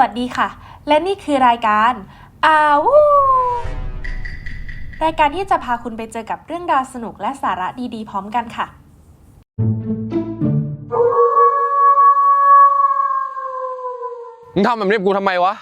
วัสดีค่ะ และนี่คือรายการอาวูรายการที่จะพาคุณไปเจอกับเรื่องราวสนุกและสาระดีๆ พร้อมกันค่ะ มึงทำแบบนี้กับกูทำไมวะ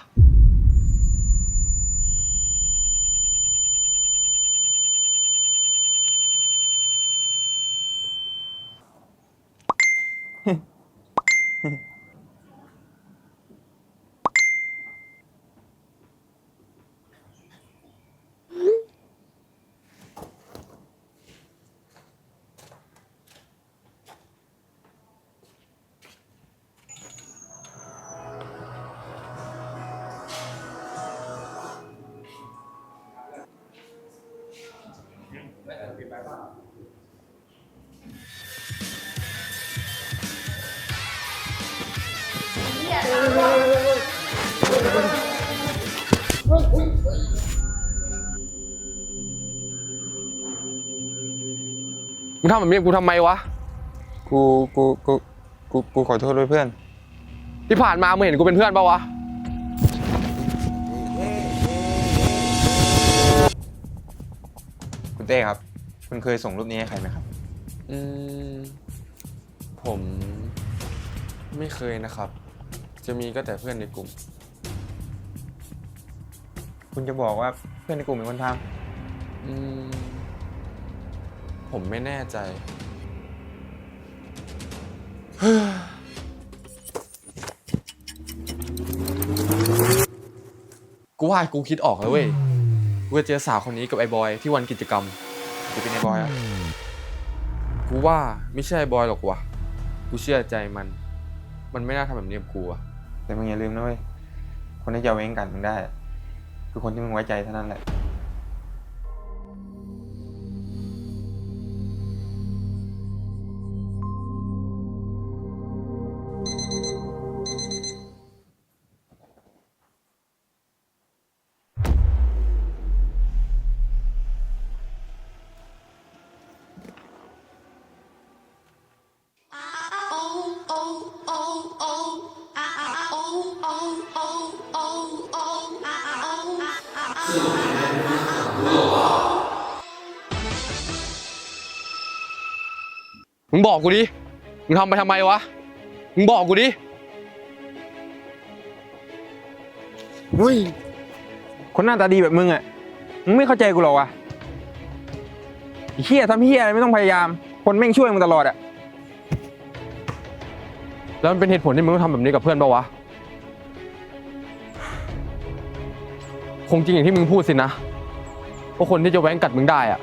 งทำแบบนี้กับกูทำไมวะ กูกูกูกูกูขอโทษด้วยเพื่อน ที่ผ่านมามึงเห็นกูเป็นเพื่อนปะวะ คุณเต้ครับ คุณเคยส่งรูปนี้ให้ใครไหมครับ อืม ผมไม่เคยนะครับ จะมีก็แต่เพื่อนในกลุ่ม คุณจะบอกว่าเพื่อนในกลุ่มเป็นคนทอืม ผมไม่แน่ใจ กูว่ากูคิดออกแล้วเว้ย กูจะเจอสาวคนนี้กับไอ้บอยที่วันกิจกรรมจะเป็นไอ้บอยอะกูว่าไม่ใช่ไอ้บอยหรอกว่ะ กูเชื่อใจมัน มันไม่น่าทำแบบนี้กับกูอะแต่มึงอย่าลืมนะเว้ย คนที่จะเอาเว้งกันมึงได้ คือคนที่มึงไว้ใจเท่านั้นแหละ มึงทำไปทำไมวะ มึงบอกกูดิ เฮ้ย คนหน้าตาดีแบบมึงอะ มึงไม่เข้าใจกูหรอวะไอ้เฮียทำเฮียอะไรไม่ต้องพยายาม คนแม่งช่วยมึงตลอดอะ แล้วมันเป็นเหตุผลที่มึงต้องทำแบบนี้กับเพื่อนปะวะ คงจริงอย่างที่มึงพูดสินะว่าคนที่จะแว้งกัดมึงได้อะ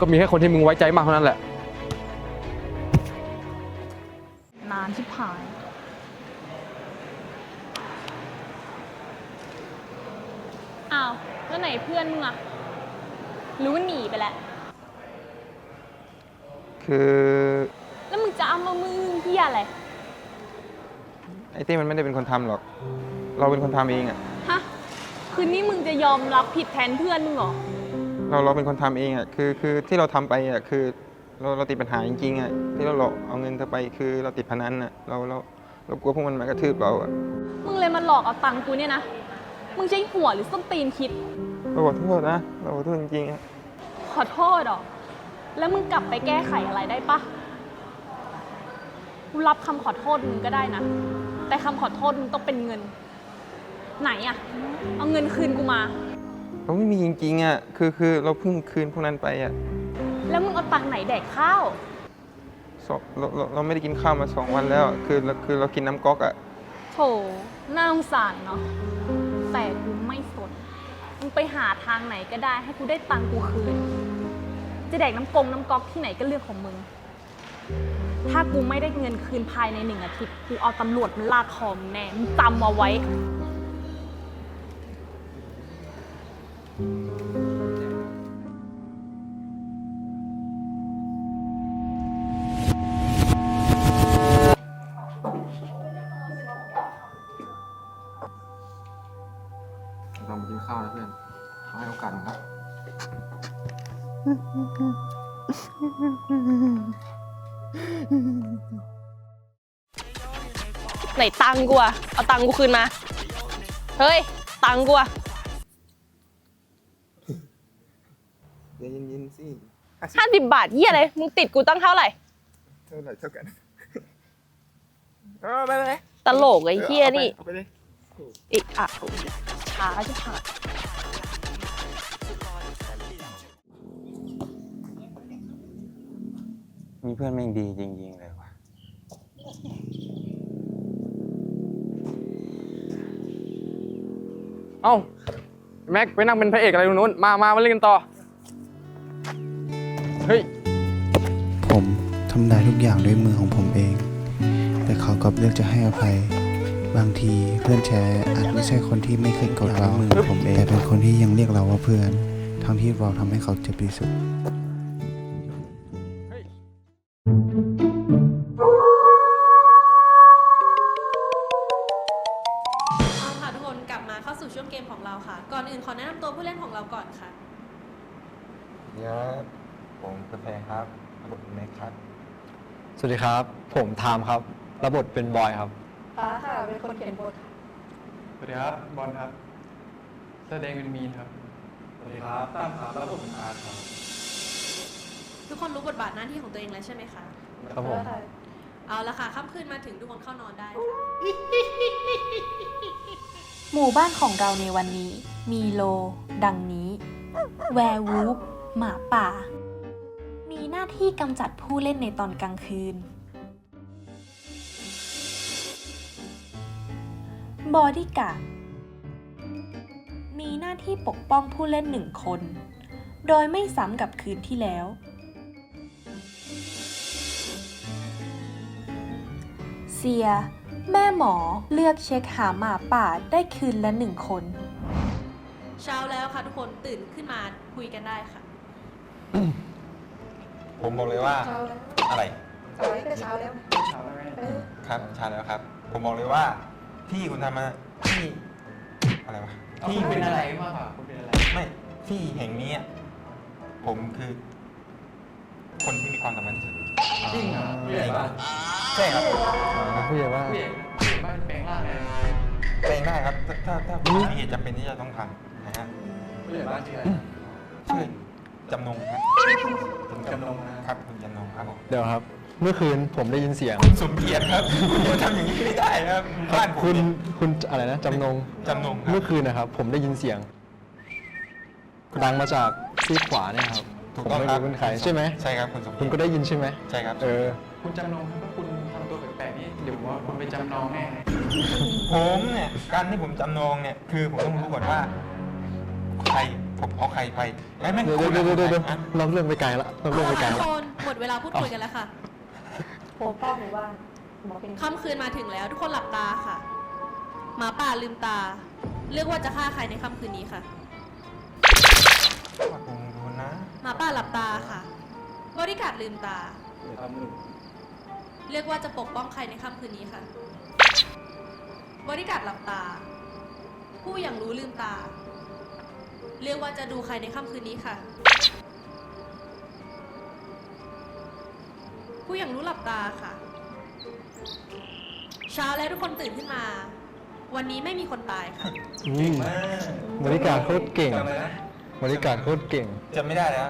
ก็มีแค่คนที่มึงไว้ใจมากเท่านั้นแหละ คือแล้วมึงจะเอามามึงเฮียอะไร ไอ้เต้มันไม่ได้เป็นคนทำหรอก เราเป็นคนทำเองอะฮะ คืนนี้มึงจะยอมรับผิดแทนเพื่อนมึงเหรอ เราเราเป็นคนทำเองอะคือคือที่เราทำไปอะคือเราเราติดปัญหาจริงๆอะที่เราหลอกเอาเงินเธอไปคือเราติดพนันอะเราเราเรากลัวพวกมันมากระทืบเราอะมึงเลยมาหลอกเอาตังค์กูเนี่ยนะ มึงใช้หัวหรือส้นตีนคิด เราขอโทษนะเราขอโทษจริงๆอะขอโทษเหรอ แล้วมึงกลับไปแก้ไขอะไรได้ปะกูรับคำขอโทษมึงก็ได้นะ แต่คำขอโทษมึงต้องเป็นเงิน ไหนอะเอาเงินคืนกูมา เราไม่มีจริงๆอะ คือคือเราเพิ่งคืนพวกนั้นไปอะแล้วมึงเอาตังค์ไหนแดกข้าว สองเราเราเราไม่ได้กินข้าวมาสองวันแล้วอะคือเราคือเรากินน้ำก๊อกอะ โถน่าสงสารเนาะ แต่กูไม่สน มึงไปหาทางไหนก็ได้ให้กูได้ตังค์กูคืน จะแดกน้ำกงน้ำก๊อกที่ไหนก็เรื่องของมึง ถ้ากูไม่ได้เงินคืนภายในหนึ่งอาทิตย์ กูเอาตำรวจมาลากคอมงแน่มึงจำเอาไว้ ไหนตังค์กูอะเอาตังค์กูคืนมา เฮ้ย ตังค์กูอะเย็นๆสิห้าสิบบาทเยี่ยอะไร มึงติดกูตั้งเท่าไหร่ เท่าไหร่เท่ากันเออไปเลยตลกไอ้เฮียนี่เอาไปเลยอีกอะช้าจะผ่าน มีเพื่อนแม่งดีจริง ๆ เลยว่ะ เอ้า แม็กไปนั่งเป็นพระเอกอะไรตรงนู้น มามามาเล่นกันต่อ เฮ้ย ผมทำได้ทุกอย่างด้วยมือของผมเอง แต่เขากลับเลือกจะให้อภัย บางทีเพื่อนแชร์อาจไม่ใช่คนที่ไม่เคยกดเรามือผมเอง แต่เป็นคนที่ยังเรียกเราว่าเพื่อน ทั้งที่เราทำให้เขาเจ็บที่สุด ผมกาแฟครับบทแม็กครับ สวัสดีครับ ผมไทามครับรับบทเป็นบอยครับ ฟ้าค่ะเป็นคนเขียนบทสวัสดีครับ บอลครับ แสดงเป็นมีนครับ สวัสดีครับตั้มครับรับบทเป็นอาร์ตครับทุกคนรู้บทบาทหน้าที่ของตัวเองแล้วใช่ไหมคะ ครับผมเอาละค่ะค่ำคืนมาถึงทุกคนเข้านอนได้ค่ะ หมู่บ้านของเราในวันนี้ มีโล ดังนี้ แวร์วูฟหมาป่า มีหน้าที่กำจัดผู้เล่นในตอนกลางคืน บอดี้การ์ดมีหน้าที่ปกป้องผู้เล่นหนึ่งคน โดยไม่ซ้ำกับคืนที่แล้ว เซีย แม่หมอเลือกเช็คหาหมาป่าได้คืนละหนึ่งคน เช้าแล้วค่ะทุกคนตื่นขึ้นมาคุยกันได้ค่ะ ผมบอกเลยว่าอะไรเช้าแล้วเช้าแล้วครับเช้าแล้วครับ ผมบอกเลยว่าที่คุณทำมาที่อะไรวะที่เป็นอะไรมากกว่าคุณเป็นอะไรไม่ที่แห่งนี้อะผมคือ คนที่มีความสำคัญที่สุดจริงเหรอผู้ใหญ่บ้านใช่ครับผู้ใหญ่ว่าผู้ใหญ่ผู้ใหญ่บ้านเป็นแปลงร่างไงแปลงได้ครับ ถ้าถ้าถ้ามีเหตุจำเป็นที่จะต้องทำนะฮะผู้ใหญ่บ้านชื่ออะไรชื่อ จำนงครับจำนงนะครับคุณจำนงครับผมเดี๋ยวครับ เมื่อคืนผมได้ยินเสียง คุณสมเกียรติครับคุณจะทำอย่างนี้ไม่ได้ครับบ้านผมคุณเนี่ยคุณอะไรนะจำนง จำนงครับ เมื่อคืนนะครับ ผมได้ยินเสียงดังมาจากซีกขวาเนี่ยครับถูกผมต้องไม่ครับรู้เป็นใครใช่ไหมใช่ครับคุณสมคุณเกียรติก็ได้ยินใช่ไหมใช่ครับ เออ คุณจำนงครับคุณทำตัวแปลกๆนี่เดี๋ยวว่าคุณไปจำนองแน่ผมเนี่ยการที่ผมจำนงเนี่ยคือผมต้องรู้ก่อนว่า ใคร ผมเอาใครไปไอ้แม่งเดี๋ยวคุณเดี๋ยวเดี๋ยวเดี๋ยวเดี๋ยวอะนอกเรื่องไปไกลละนอกเรื่องไปไกลทุละกคนหมดเวลาพูดคุยกันแล้วค่ะค่ำคืนมาถึงแล้ว ทุกคนหลับตาค่ะหมาป่าลืมตา เลือกว่าจะฆ่าใครในค่ำคืนนี้ค่ะผมดูนะหมาป่าหลับตาค่ะ บริการดลืมตา เลือกว่าจะปกป้องใครในค่ำคืนนี้ค่ะ บริการดหลับตา ผู้อย่างรู้ลืมตา เลือกว่าจะดูใครในค่ำคืนนี้ค่ะ ผู้อย่างรู้หลับตาค่ะ เช้าแล้วทุกคนตื่นขึ้นมา วันนี้ไม่มีคนตายค่ะ อืมบริการโคตรเก่งบริการโคตรเก่ง จำไม่ได้แล้ว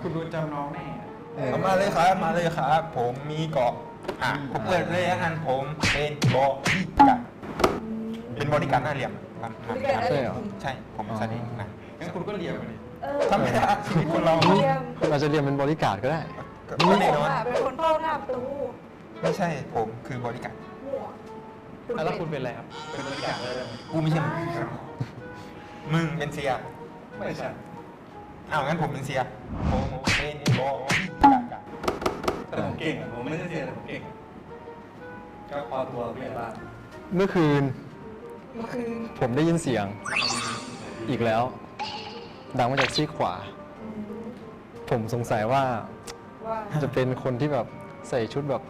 คุณโดนจำนองแน่เอามาเลยครับมาเลยครับผมมีเกาะอะผมเปิดเลยแล้วกันผมเป็นบอดี้การ์ด เป็นบอดี้การ์ดหน้าเหลี่ยมครับครับใช่เหรอใช่ผมแสดงหนะงั้นคุณก็เรียกมันดิทำไมล่ะชีวิตคนเราคุณอาจจะเรียนเป็นบริการก็ได้ ก็แน่นอนเป็นคนเฝ้าหน้าประตูไม่ใช่ผมคือบอดี้การ์ดแล้วคุณเป็นอะไรครับ เป็นบริการเลยกูไม่ใช่มึงมึงเป็นเซียไม่ใช่ อ้าวงั้นผมเป็นเซียผมเป็นบอดี้การ์ดแต่ผมเก่งอะผมไม่ได้เสียแต่ผมเก่ง ก็พอตัวผู้ใหญ่บ้านเมื่อคืน ผมได้ยินเสียง อีกแล้ว ดังมาจากซีกขวา ผมสงสัยว่าจะเป็นคนที่แบบใส่ชุดแบบ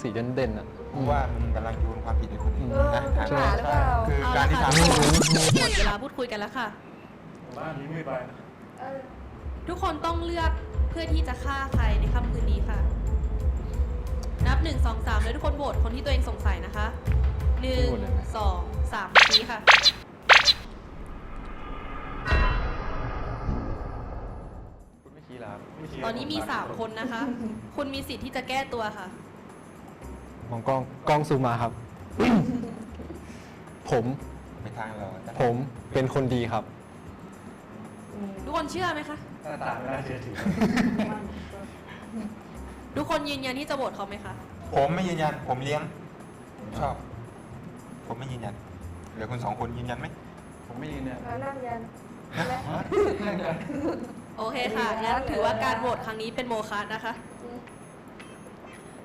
สีเด่นๆอะกูว่ามึงกำลังโยนความผิดให้คนอื่นนะใช่ไหมใช่คือเอาการละที่ค่ะทำให้หมดเวลาพูดคุยกันแล้วค่ะ บ้านนี้ไม่ไปนะทุกคนต้องเลือกเพื่อที่จะฆ่าใครในค่ำคืนนี้ค่ะ นับหนึ่งสองสามแล้วทุกคนโหวตคนที่ตัวเองสงสัยนะคะ หนึ่งโหวตเลยไหมสองสามชี้ค่ะตอนนี้มีสามคนนะคะ คุณมีสิทธิ์ที่จะแก้ตัวค่ะ มองกล้องกล้องซูมมาครับ ผมไปทางเราผมเป็นคนดีครับ ทุกคนเชื่อไหมคะทุกคนยืนยันที่จะโหวตเขาไหมคะ ผมไม่ยืนยัน ผมเลี้ยงผมชอบ ผมไม่ยืนยันเหลือคุณสองคนยืนยันไหมผมไม่ยืนเนี่ยโอเคค่ะ งั้นถือว่าการโหวตครั้งนี้เป็นโมฆะนะคะ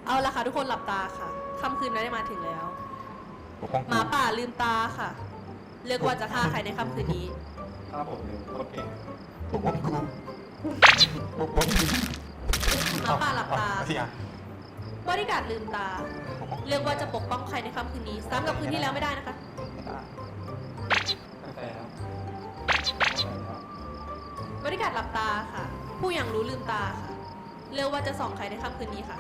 เอาละค่ะทุกคนหลับตาค่ะค่ำคืนนั้นได้มาถึงแล้ว ปกป้องหมาป่าลืมตาค่ะ เลือกว่าจะฆ่าใครในค่ำคืนนี้ปกป้องกูปกป้องกูหมาป่าหลับตา เสีย บริการดลืมตา เลือกว่าจะปกป้องใครในค่ำคืนนี้ ซ้ำกับคืนที่แล้วไม่ได้นะคะบริการดหลับตาค่ะ ผู้อย่างรู้ลืมตาค่ะ เลือกว่าจะส่องใครในค่ำคืนนี้ค่ะ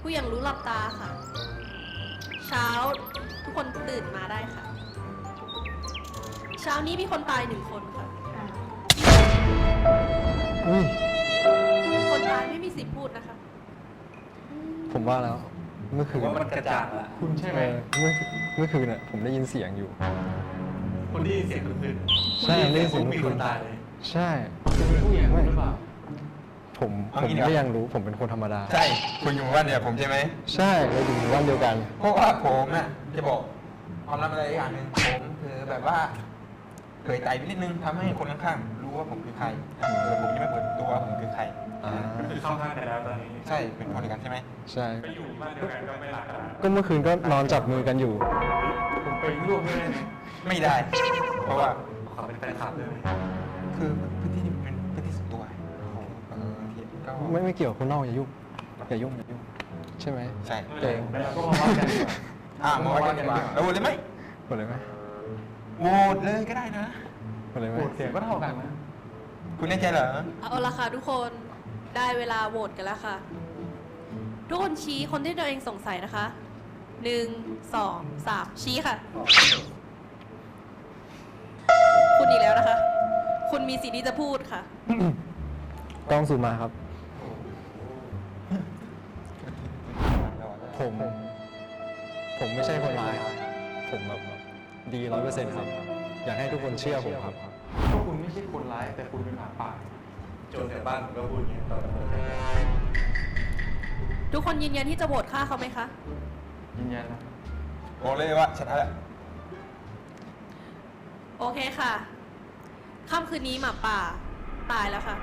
ผู้อย่างรู้หลับตาค่ะ เช้าทุกคนตื่นมาได้ค่ะ เช้านี้มีคนตายหนึ่งคนค่ะอุ้ นะคะ ผมว่าแล้ว เมื่อคืนว่ามันกระจ่างละคุณใช่ไหมเออเมื่อเมื่อคืนน่ะผมได้ยินเสียงอยู่ คนที่ยินเสียงคือคืนใช่ได้ยินเสียงมีเมื่อคคืนนตายเลยใช่คุณเป็นผู้หญิงหรือเปล่าผมผมก็ยังรู้ผมเป็นคนธรรมดา ใช่ คุณอยู่หมู่บ้านเดียวกับผมใช่ไหมใช่เราอยู่หมู่บ้านเดียวกัน เพราะว่าผมน่ะจะบอกความลับอะไรอย่างหนึ่งผมคือแบบว่าเคยใจไปนิดนึงทำให้คนข้างๆรู้ว่าผมคือใครเออผมยังไม่เปิดตัวว่าผมคือใคร อ่า คือเข้าข้างกันแล้วตอนนี้ใช่เป็นคนเดียวกันใช่ไหมใช่ ไปอยู่บ้านเดียวกันก็ไม่รักกันละก็เมื่อคืนก็นอนจับมือกันอยู่ ผมไปร่วมด้วยได้ไหมไม่ได้ เพราะว่าขอเป็นแฟนคลับได้ไหมคือพื้นที่นี้เป็นพื้นที่ส่วนตัวเออบางทีก็ไม่ไม่เกี่ยวกับคนนอกอย่ายุ่งอย่ายุ่งอย่ายุ่งใช่ไหม ใช่เก่งแล้วเราก็มาวัดกันดีกว่าอ่ามาไว้กันดีกว่าเราโหวตเลยไหมหมดเลยไหมโหวตเลยก็ได้นะ หมดเลยไหมโหวตเสียงก็เท่ากันนะคุณแน่ใจเหรอ เอาละค่ะทุกคน ได้เวลาโหวตกันแล้วค่ะ ทุกคนชี้คนที่ตัวเองสงสัยนะคะหนึ่งสองสามชี้ค่ะ คุณอีกแล้วนะคะ คุณมีสิทธิ์ที่จะพูดค่ะกล้องซูมมาครับ ผม ผมไม่ใช่คนร้ายผมแบบดีร้อยเปอร์เซ็นต์ครับ อยากให้ทุกคนเชื่อผมครับก็คุณไม่ใช่คนร้ายแต่คุณเป็นหมาป่า โจรแถวบ้านผมก็พูดอย่างนี้ตอนนั้นทุกคนยืนยันที่จะโหวตฆ่าเขาไหมคะ ยืนยันนะบอกเลยว่าชนะแล้วโอเคค่ะค่ำคืนนี้หมาป่าตายแล้วค่ะ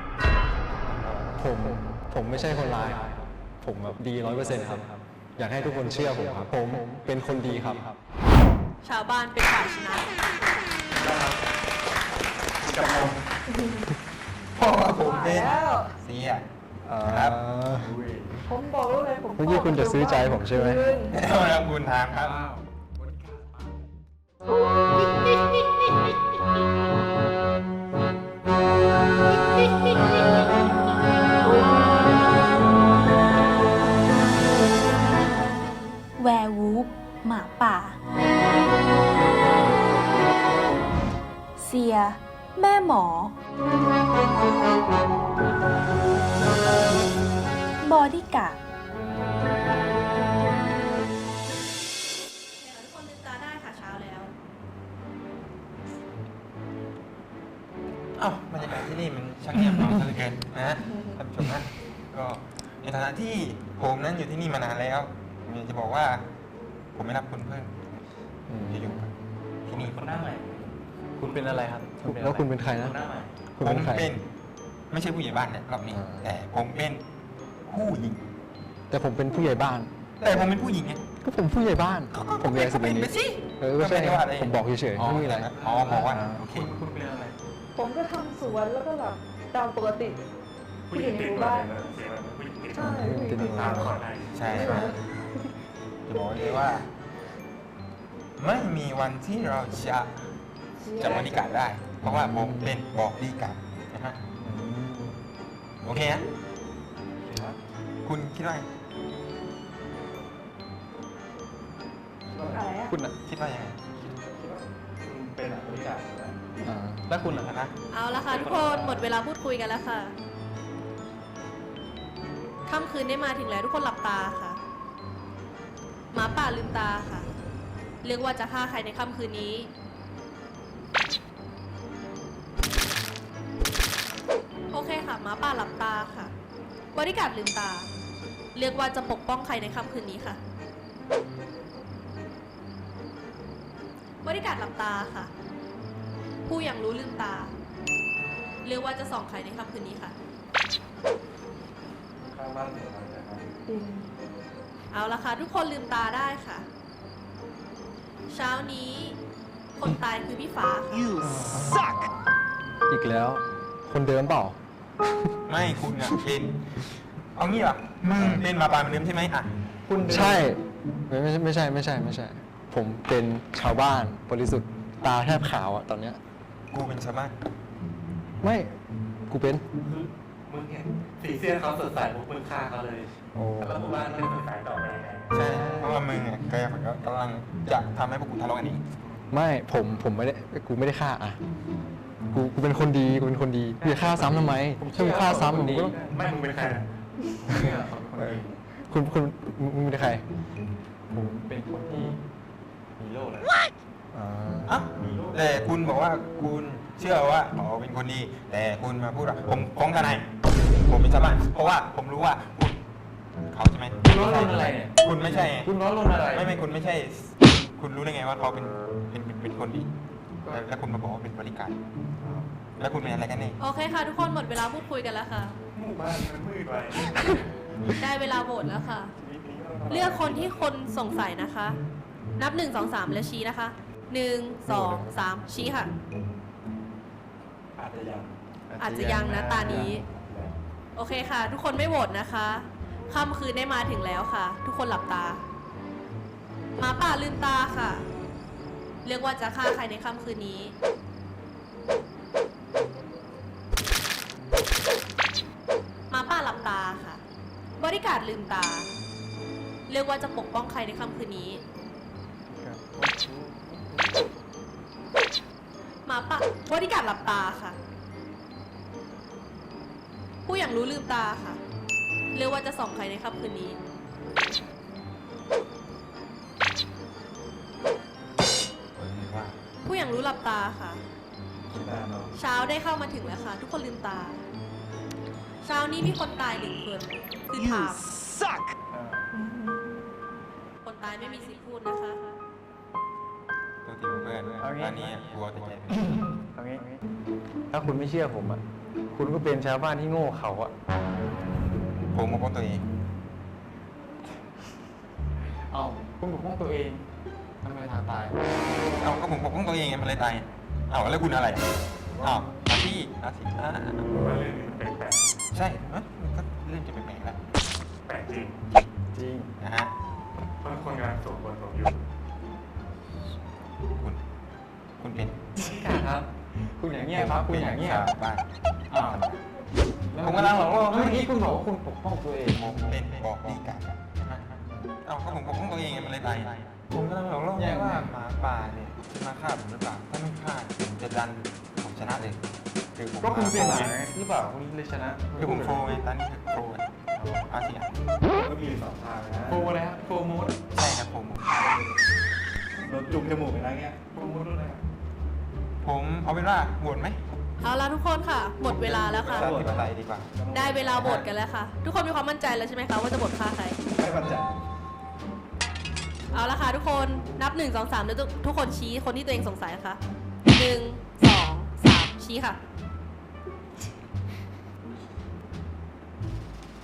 ผมผมไม่ใช่คนร้าย ผมแบบดีร้อยเปอร์เซ็นต์ครับ อยากให้ทุกคนเชื่อผมครับ ผมเป็นคนดีครับ ชาวบ้านเป็นฝ่ายชนะ เพราะว่าผมเป็นเสียครับ ผมบอกแล้วเลยผมเมื่อกี้คุณจะซื้อใจผมใช่ไหมเอาละคุณถามครับแหน้าใหม่ คุณเป็นอะไรครับแล้วคุณเป็นใครนะคนหน้าใหม่ คุณผเป็มนใคร เป็น ไม่ใช่ผู้ใหญ่บ้านนะรอบนี้ อ่า แต่ผมเป็นผู้หญิง แต่ผมเป็นผู้ใหญ่บ้าน แต่ผมเป็นผู้หญิงไงก็ผมผู้ใหญ่บ้านผมเลยสิบเป็เอ็นนี้ไปสิเออก็ใช่ไม่ได้ว่าอะไรผมบอกเฉยๆไม่มีอะไรอ๋อบอกว่าโอเคคุณคุณเป็นอะไร ผมก็ทำสวนแล้วก็แบบตามปกติผู้หญิงติดตัวเลยนะเสียงแบบผู้หญิงติดตัวติดตัวตามขอได้ใช่ครับจะบอกเลยว่า ไม่มีวันที่เราจะจะบริการได้ เพราะว่าผมเป็นบอกดีการนะฮะโอเคนะคุณคิดว่าไงคุณอะคิดว่ายังไงเป็นบริการอ่าแล้วคุณอะนะเอาละค่ะทุกคนหมดเวลาพูดคุยกันแล้วค่ะค่ำคืนได้มาถึงแล้วทุกคนหลับตาค่ะหมาป่าลืมตาค่ะ เลือกว่าจะฆ่าใครในค่ำคืนนี้ โอเคค่ะหมาป่าหลับตาค่ะ บริการลืมตา เลือกว่าจะปกป้องใครในค่ำคืนนี้ค่ะ บริการหลับตาค่ะ ผู้อย่างรู้ลืมตา เลือกว่าจะส่องใครในค่ำคืนนี้ค่ะเอาละค่ะ ทุกคนลืมตาได้ค่ะ เช้านี้ คนตายคือพี่ฟ้าค่ะอีกแล้ว คนเดิมเปล่า ไม่คุณอะเป็นเอางี้เหรอมึงเป็นหมาป่าเหมือนเดิมใช่ไหมอะใช่ไม่ไม่ไม่ใช่ไม่ใช่ไม่ใช่ ผมเป็นชาวบ้านบริสุทธิ์ตาแทบขาวอะตอนเนี้ย กูเป็นชาวบ้านไม่กูเป็น มึงเห็นสีเสื้อเขาสดใสปุ๊บมึงฆ่าเขาเลย โอ้ แล้วหมู่บ้านมันสดใสต่อไปยังไง ใช่ เพราะว่ามึงอะกำลังกำลังจะทำให้พวกกูทะเลาะกันเองไม่ผมผมไม่ได้กูไม่ได้ฆ่าอะกูกูเป็นคนดีกูเป็นคนดีกูจะฆ่าซ้ำทำไมถ้ามึงฆ่าซ้ำมึงก็ต้องไม่มึงเป็นใครเชื่อเขาเป็นคนดีคุณคุณมึงมึงเป็นใครผมเป็นคนที่มีโลกแล้วอ่า อะแต่คุณบอกว่าคุณเชื่อว่าหมอเป็นคนดี แต่คุณมาพูดว่าผมฟ้องทนายผมเป็นชาวบ้านเพราะว่าผมรู้ว่าคุณเขาใช่ไหมคุณร้อนรนอะไรเนี่ย คุณไม่ใช่ไงคุณร้อนรนอะไรไม่ไม่คุณไม่ใช่ คุณรู้ได้ไงว่าเขาเป็นเป็นเป็นเป็นคนดีแล้วแล้วคุณมาบอกว่าเป็นบริการ แล้วคุณเป็นอะไรกันแน่โอเคค่ะทุกคนหมดเวลาพูดคุยกันแล้วค่ะ หมู่บ้านมันมืดไปได้เวลาโหวตแล้วค่ะ เลือกคนที่คนสงสัยนะคะ นับหนึ่งสองสามแล้วชี้นะคะหนึ่งสองสามชี้ค่ะ อาจจะยังอาจจะยังนะตานี้ โอเคค่ะ ทุกคนไม่โหวตนะคะ ค่ำคืนได้มาถึงแล้วค่ะ ทุกคนหลับตาหมาป่าลืมตาค่ะเลือกว่าจะฆ่าใครในค่ำคืนนี้ หมาป่าหลับตาค่ะ บริการลืมตาเลือกว่าจะปกป้องใครในค่ำคืนนี้ หมาป่าบริการหลับตาค่ะ ผู้อย่างรู้ลืมตาค่ะ เลือกว่าจะส่องใครในค่ำคืนนี้ว่าผู้อย่างรู้หลับตาค่ะคิดนานเนาะเช้าได้เข้ามาถึงแล้วค่ะ ทุกคนลืมตา เช้านี้มีคนตายหนึ่งคนคือถามอ่าคนตายไม่มีสิทธิ์พูดนะคะตัวทีมเพื่อนตอนนี้กลัวตัวใจไปเอางี้ถ้าคุณไม่เชื่อผมอะ คุณก็เป็นชาวบ้านที่โง่เขาอะ ผมปกป้องตัวเอง เอาคุณปกป้องตัวเองทำไมทางตาย เอาก็ผมปกป้องตัวเองไงมันเลยตายเอาแล้วคุณอะไรอ้าวอาชีอาชีอ่าว่าเรื่องนี้มันแปลกใช่เอ้ยมันก็เริ่มจะแปลกๆแล้วๆแปลกจริงจริง นะฮะเพราะคนกำลังสมควรสมอยู่คุณ คุณเป็นครับ คุณอย่างเงี้ยครับ คุณอย่างเงี้ยชาวบ้านอ้าว ผมกำลังบอกว่าเมื่อ กี้คุณบอกว่าคุณปกป้องตัวเองผมเป็นบอกดีกันเอาก็ผมปกป้องตัวเองไงมันเลยตายผมกำลังบอกว่าว่าหมาป่าเนี่ยมาฆ่าผมหรือเปล่าถ้าไม่ฆ่าผมจะดันผมชนะเลยคือผมก็คุณเป็นหมาหรือเปล่าคุณเลยชนะคือผมโฟร์ไงตอนนี้คือโฟร์อาเซียนก็มีสองทางนะโฟอะไรฮะโฟมูดใช่ครับผมโดนจุกจมูกอะไรเงี้ยโฟมูดอะไรผมเอาเป็นว่าโหวตไหม เอาละทุกคนค่ะ หมดเวลาแล้วค่ะประชาธิปไตยดีกว่าได้เวลาโหวตกันแล้วค่ะ ทุกคนมีความมั่นใจแล้วใช่ไหมคะว่าจะโหวตฆ่าใคร ไม่มั่นใจเอาละค่ะทุกคนนับหนึ่งสองสามแล้วทุกคนชี้คนที่ตัวเองสงสัยนะคะหนึ่งสองสามชี้ค่ะ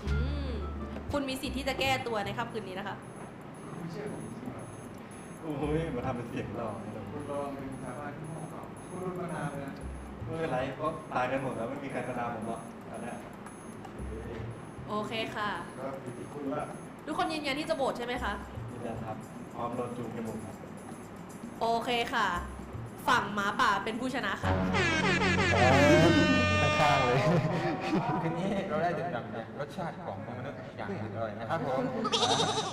อืมคุณมีสิทธิ์ที่จะแก้ตัวในค่ำคืนนี้นะคะไม่เชื่อผมจริงเหรอโอ้ยมาทำเป็นเสียงหล่อ คุณลองเป็นชาวบ้านที่โง่เก่าคุณรู้มานานเลยนะ ไม่เป็นไรเพราะตายกันหมดแล้วไม่มีใครประนามผมหรอกอันเนี้ยโอเคค่ะ ก็อยู่ที่คุณว่าทุกคนยืนยันที่จะโหวตใช่ไหมคะ ยืนยันครับพร้อมโดนจูงจมูกครับโอเคค่ะ ฝั่งหมาป่าเป็นผู้ชนะค่ะ ข้างๆเลยคืนนี้เราได้ดื่มด่ำกับรสชาติของมนุษย์อย่างอร่อยนะครับผม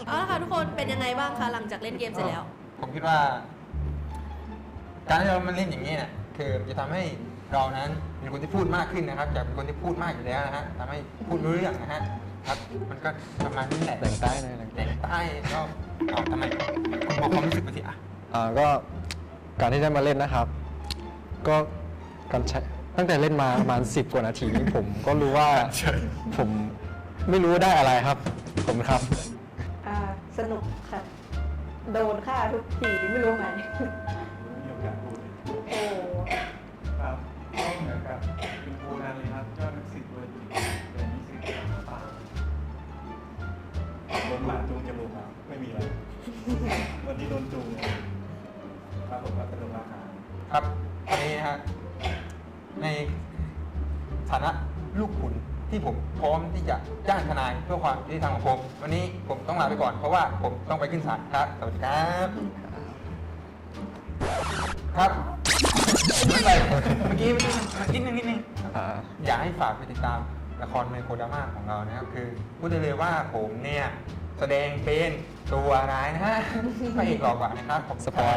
เอาละค่ะทุกคนเป็นยังไงบ้างคะหลังจากเล่นเกมเสร็จแล้ว ผมคิดว่า การที่เรามาเล่นอย่างนี้เนี่ย คือจะทำให้เรานั้นเป็นคนที่พูดมากขึ้นนะครับ จากเป็นคนที่พูดมากอยู่แล้วนะฮะทำให้พูดรู้เรื่องนะฮะครับ มันก็ประมาณนี้แหละแต่งใต้เลยแต่งใต้แต่งใต้ก็เอาทำไมคุณบอกความรู้สึกมาสิอะอ่าก็การที่ได้มาเล่นนะครับ ก็การใช้ตั้งแต่เล่นมาประมาณ10กว่านาทีนี้ผมก็รู้ว่าผมไม่รู้ว่าได้อะไรครับ ผมครับอ่าสนุกค่ะ โดนฆ่าทุกทีไม่รู้ไหมมีโอกาสพูดเลยโอ้ ผมก็สนุกมาครับครับวันนี้นะฮะในฐานะลูกขุนที่ผมพร้อมที่จะจ้างทนายเพื่อความยุติธรรมของผม วันนี้ผมต้องลาไปก่อนเพราะว่าผมต้องไปขึ้นศาลครับสวัสดีครับ ครับไม่ไปเมื่อกี้เมื่อกี้นิดนึงนิดนึง อ่า อยากให้ฝากไปติดตามละครไมโครดราม่าของเรานะครับ คือพูดได้เลยว่าผมเนี่ย แสดงเป็นตัวร้ายนะฮะพระเอกหล่อกว่านะครับผมสปอย